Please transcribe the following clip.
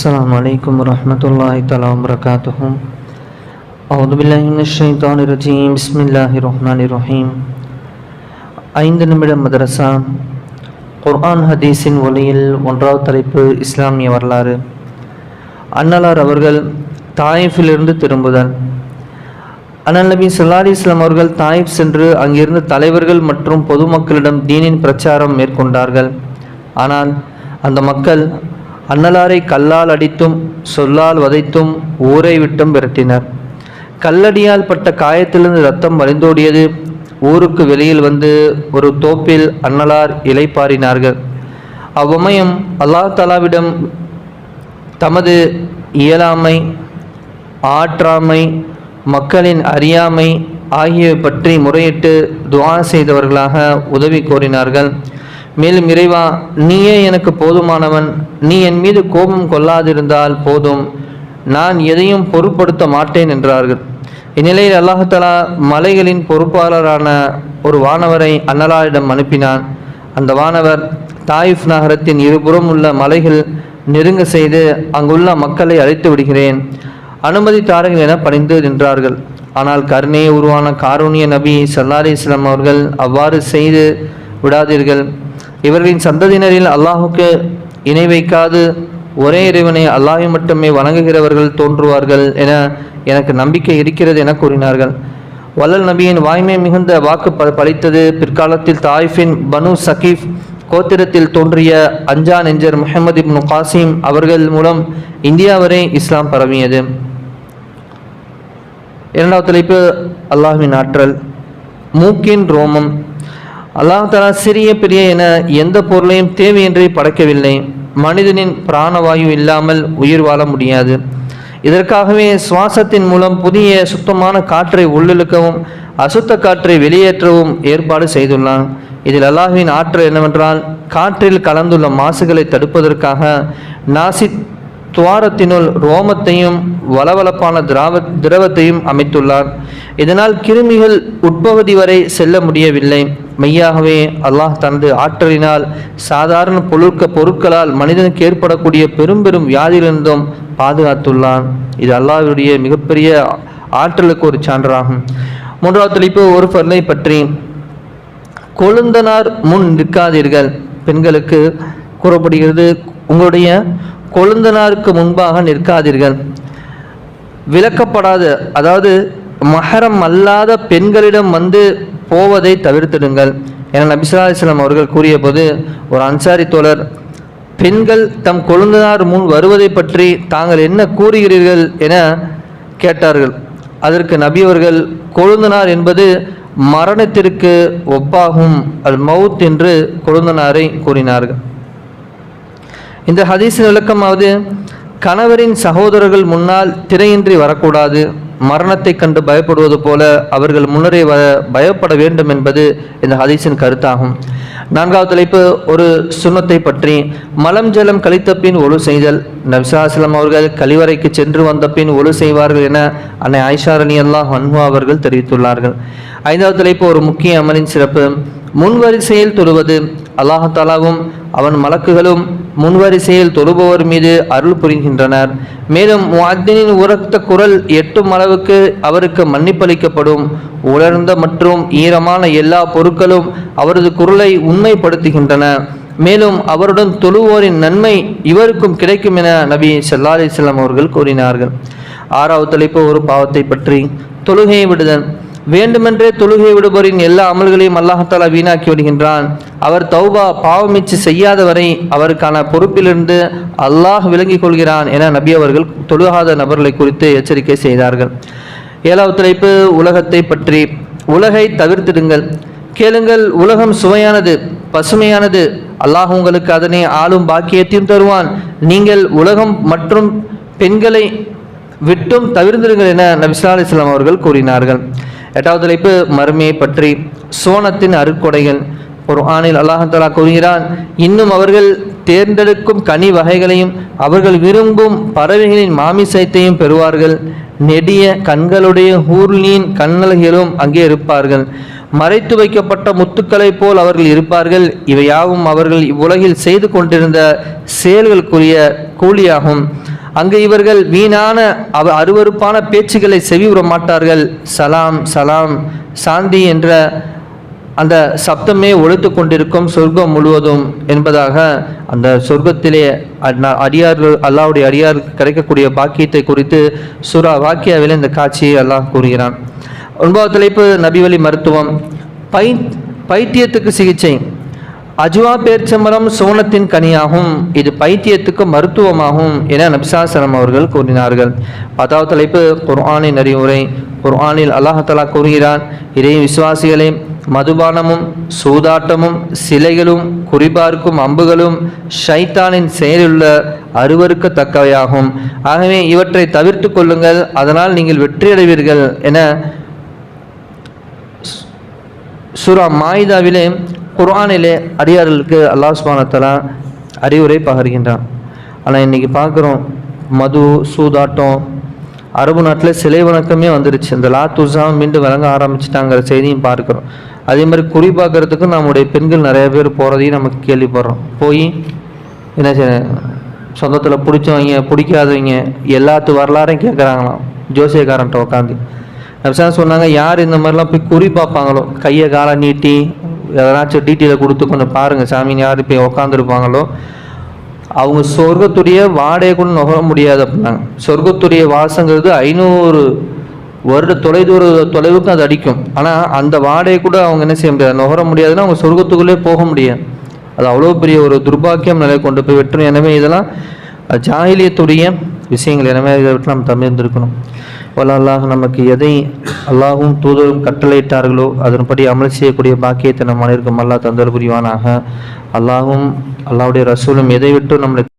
السلام عليكم ورحمة الله تعالى وبركاته أعوذ بالله من الشيطان الرجيم بسم الله الرحمن الرحيم ஐந்து நிமிட மதரசா குர்ஆன் ஹதீஸின் ஒளியில் ஒன்றாவது தலைப்பு இஸ்லாமிய வரலாறு அன்னலார் அவர்கள் தாயிஃபிலிருந்து திரும்புதல் அண்ணல் நபி ஸல்லல்லாஹு இஸ்லாம் அவர்கள் தாயிப் சென்று அங்கிருந்த தலைவர்கள் மற்றும் பொதுமக்களிடம் தீனின் பிரச்சாரம் மேற்கொண்டார்கள் ஆனால் அந்த மக்கள் அன்னலாரை கல்லால் அடித்தும் சொல்லால் வதைத்தும் ஊரை விட்டும் விரட்டினர். கல்லடியால் பட்ட காயத்திலிருந்து ரத்தம் வழிந்தோடியது ஊருக்கு வெளியில் வந்து ஒரு தோப்பில் அன்னலார் இலைப்பாரினார்கள் அவ்வமயம் அல்லாஹ் தலாவிடம் தமது இயலாமை ஆற்றாமை மக்களின் அறியாமை ஆகியவை பற்றி முறையிட்டு துவா செய்தவர்களாக உதவி கோரினார்கள். மேலும் இறைவா நீயே எனக்கு போதுமானவன். நீ என் மீது கோபம் கொள்ளாதிருந்தால் போதும். நான் எதையும் பொருட்படுத்த மாட்டேன் என்றார்கள். இந்நிலையில் அல்லாஹலா மலைகளின் பொறுப்பாளரான ஒரு வானவரை அன்னலாரிடம் அனுப்பினான். அந்த வானவர் தாயிஃப் நகரத்தின் இருபுறம் உள்ள மலைகள் நெருங்க செய்து அங்குள்ள மக்களை அழைத்து விடுகிறேன். அனுமதி தாருங்கள் என பணிந்து நின்றார்கள். ஆனால் கருணையை உருவான காரூணிய நபி சல்லாரி இஸ்லாம் அவர்கள் அவ்வாறு செய்து விடாதீர்கள். இவர்களின் சந்ததியினரில் அல்லாஹுக்கு இணை வைக்காது ஒரே இறைவனை அல்லாஹை மட்டுமே வணங்குகிறவர்கள் தோன்றுவார்கள் என எனக்கு நம்பிக்கை இருக்கிறது என கூறினார்கள். வல்லல் நபியின் வாய்மை மிகுந்த வாக்கு ப பளித்தது பிற்காலத்தில் தாயிஃபின் பனு சகீஃப் கோத்திரத்தில் தோன்றிய அஞ்சா நெஞ்சர் முஹம்மது இப்னு காசிம் அவர்கள் மூலம் இந்தியா வரை இஸ்லாம் பரவியது. இரண்டாவது தலைப்பு அல்லாஹ்வின் ஆற்றல். மூக்கின் ரோமம். அல்லாஹ் தலா சிறிய பெரிய என எந்த பொருளையும் தேவையின்றி படைக்கவில்லை. மனிதனின் பிராணவாயு இல்லாமல் உயிர் வாழ முடியாது. இதற்காகவே சுவாசத்தின் மூலம் புதிய சுத்தமான காற்றை உள்ளிழுக்கவும் அசுத்த காற்றை வெளியேற்றவும் ஏற்பாடு செய்துள்ளான். இதில் அல்லாஹுவின் ஆற்றல் என்னவென்றால் காற்றில் கலந்துள்ள மாசுகளை தடுப்பதற்காக நாசி துவாரத்தினுள் ரோமத்தையும் வளவளப்பான திராவ திரவத்தையும் அமைத்துள்ளார். இதனால் கிருமிகள் உட்பகுதி வரை செல்ல முடியவில்லை. மெய்யாகவே அல்லாஹ் தனது ஆற்றலினால் சாதாரண பொருட்க பொருட்களால் மனிதனுக்கு ஏற்படக்கூடிய பெரும் பெரும் வியாதியிலிருந்தும் பாதுகாத்துள்ளான். இது அல்லாஹ்வுடைய மிகப்பெரிய ஆற்றலுக்கு ஒரு சான்றாகும். மூன்றாவது தலைப்பு ஒரு பொருளை பற்றி. கொழுந்தனார் முன் நிற்காதீர்கள். பெண்களுக்கு கூறப்படுகிறது உங்களுடைய கொழுந்தனாருக்கு முன்பாக நிற்காதீர்கள். விளக்கப்படாத அதாவது மகரம் அல்லாத பெண்களிடம் வந்து போவதை தவிர்த்திடுங்கள். என நபிசல்லா அலிஸ்லாம் அவர்கள் கூறியபோது ஒரு அன்சாரி தோழர் பெண்கள் தம் கொழுந்தனார் முன் வருவதை பற்றி தாங்கள் என்ன கூறுகிறீர்கள்? என கேட்டார்கள். அதற்கு நபி அவர்கள் கொழுந்தனார் என்பது மரணத்திற்கு ஒப்பாகும். அல் மவுத் என்று கொழுந்தனாரை கூறினார்கள். இந்த ஹதீஸின் விளக்கமாவது கணவரின் சகோதரர்கள் முன்னால் திரையின்றி வரக்கூடாது. மரணத்தை கண்டு பயப்படுவது போல அவர்கள் முன்னரே வ பயப்பட வேண்டும் என்பது இந்த ஹதீஸின் கருத்தாகும். நான்காவது தலைப்பு ஒரு சுண்ணத்தை பற்றி. மலம் ஜலம் கழித்த பின் ஒழு செய்தல். நபிசாஸ்லம் அவர்கள் கழிவறைக்கு சென்று வந்த பின் ஒழு செய்வார்கள் என அன்னை ஐஷாரணி அல்லாஹ் அன்ஹா அவர்கள் தெரிவித்துள்ளார்கள். ஐந்தாவது தலைப்பு ஒரு முக்கிய அமலின் சிறப்பு. முன்வரிசையில் தொழுவது. அல்லாஹாலாவும் அவன் மலக்குகளும் முன்வரிசையில் தொழுபவர் மீது அருள் புரிகின்றனர். மேலும் முஅத்தினின் உரத்த குரல் எட்டும் அளவுக்கு அவருக்கு மன்னிப்பளிக்கப்படும். உலர்ந்த மற்றும் ஈரமான எல்லா பொருட்களும் அவரது குரலை உண்மைப்படுத்துகின்றன. மேலும் அவருடன் தொழுவோரின் நன்மை இவருக்கும் கிடைக்கும் என நபி சல்லா அலிஸ்லாம் அவர்கள் கூறினார்கள். ஆறாவது தலைப்பு ஒரு பாவத்தை பற்றி தொழுகையை விடுதல். வேண்டுமென்றே தொழுகை விடுபவரின் எல்லா அமல்களையும் அல்லாஹாலா வீணாக்கி விடுகின்றான். அவர் தௌபா பாவமிச்சு செய்யாத வரை அவருக்கான பொறுப்பிலிருந்து அல்லாஹ் விளங்கிக் கொள்கிறான் என நபி அவர்கள் தொழுகாத நபர்களை குறித்து எச்சரிக்கை செய்தார்கள். ஏழாவது தலைப்பு உலகத்தை பற்றி. உலகை தவிர்த்திடுங்கள். கேளுங்கள் உலகம் சுவையானது பசுமையானது. அல்லாஹ் உங்களுக்கு அதனை ஆளும் பாக்கியத்தையும் தருவான். நீங்கள் உலகம் மற்றும் பெண்களை விட்டும் தவிர்ந்திருங்கள் என நபிசா அலிஸ்லாம் அவர்கள் கூறினார்கள். எட்டாவது தலைப்பு மறுமையை பற்றி. சோனத்தின் அருட்கொடைகள். ஒரு ஆணில் அல்லாஹாலா கூறுகிறான் இன்னும் அவர்கள் தேர்ந்தெடுக்கும் கனி வகைகளையும் அவர்கள் விரும்பும் பறவைகளின் மாமிசத்தையும் பெறுவார்கள். நெடிய கண்களுடைய ஹூர்லியின் கண்ணல்களும் அங்கே இருப்பார்கள். மறைத்து வைக்கப்பட்ட முத்துக்களைப் போல் அவர்கள் இருப்பார்கள். இவையாவும் அவர்கள் இவ்வுலகில் செய்து கொண்டிருந்த செயல்களுக்குரிய கூலியாகும். அங்கு இவர்கள் வீணான அவ அருவருப்பான பேச்சுக்களை செவியுற மாட்டார்கள். சலாம் சலாம் சாந்தி என்ற அந்த சப்தமே ஒழித்து கொண்டிருக்கும் சொர்க்கம் முழுவதும் என்பதாக அந்த சொர்க்கத்திலே அடியார்கள் அல்லாவுடைய அடியாருக்கு கிடைக்கக்கூடிய பாக்கியத்தை குறித்து சுரா வாக்கியாவில் இந்த காட்சியை அல்லாஹ் கூறுகிறான். ஒன்பதாவது தலைப்பு நபிவழி மருத்துவம். பை பைத்தியத்துக்கு சிகிச்சை. அஜுவா பேர்ச்சமரம் சோனத்தின் கனியாகும். இது பைத்தியத்துக்கு மருத்துவமாகும் என நபிசாசனம் அவர்கள் கூறினார்கள். பத்தாவது தலைப்பு குர்ஆனின் அறிவுரை. குர்ஆனில் அல்லாஹலா கூறுகிறான் இறை விசுவாசிகளே மதுபானமும் சூதாட்டமும் சிலைகளும் குறிபார்க்கும் அம்புகளும் ஷைத்தானின் செயலுள்ள அருவருக்கத்தக்கவையாகும் ஆகவே இவற்றை தவிர்த்து கொள்ளுங்கள் அதனால் நீங்கள் வெற்றியடைவீர்கள் என சூரா மாயிதாவிலே குர்ஆனிலே அடியார்களுக்கு அல்லாஹ் சுபானத்தலா அறிவுரை பகர்கின்றான். ஆனால் இன்றைக்கி பார்க்குறோம் மது சூதாட்டம் அரபு நாட்டில் சிலை வணக்கமே வந்துருச்சு. இந்த லா மீண்டும் விளங்க ஆரம்பிச்சிட்டாங்கிற செய்தியும் பார்க்குறோம். அதே மாதிரி குறி பார்க்குறதுக்கும் நம்முடைய பெண்கள் நிறைய பேர் போகிறதையும் நமக்கு கேள்விப்படுறோம். போய் என்ன செய்ய சொந்தத்தில் பிடிச்சவங்க பிடிக்காதவங்க எல்லாத்து வரலாறையும் கேட்குறாங்களாம் ஜோசியக்காரன்ட்ட உட்காந்து நபிசான் சொன்னாங்க யார் இந்த மாதிரிலாம் போய் குறி பார்ப்பாங்களோ? கையை காலை நீட்டி எதனாச்சும் டீட்டெயிலை கொடுத்து கொஞ்சம் பாருங்கள் சாமின்னு யார் போய் உக்காந்துருப்பாங்களோ? அவங்க சொர்க்கத்துடைய வாடகை கூட நுகர முடியாது அப்படின்னாங்க. சொர்க்கத்துடைய வாசங்கிறது ஐநூறு வருட தொலைதூர தொலைவுக்கு அது அடிக்கும். ஆனால் அந்த வாடகை கூட அவங்க என்ன செய்ய முடியாது. நுகர முடியாதுன்னா அவங்க சொர்க்கத்துக்குள்ளே போக முடியாது. அது அவ்வளோ பெரிய ஒரு துர்பாக்கியம் நிலை கொண்டு போய் வெட்டணும் எனவே இதெல்லாம் ஜாகிலியத்துடைய விஷயங்கள். எனவே இதை விட்டு நம்ம தமிழ்ந்திருக்கணும் வல்ல நமக்கு எதை அல்லாஹும் தூதரும் கட்டளையிட்டார்களோ அதன்படி அமல் செய்யக்கூடிய பாக்கியத்தை நம் அனைவருக்கும் அல்லாஹ் தந்தல் புரிவானாக. அல்லாஹும் அல்லாவுடைய ரசூலும் எதை விட்டு நம்மளை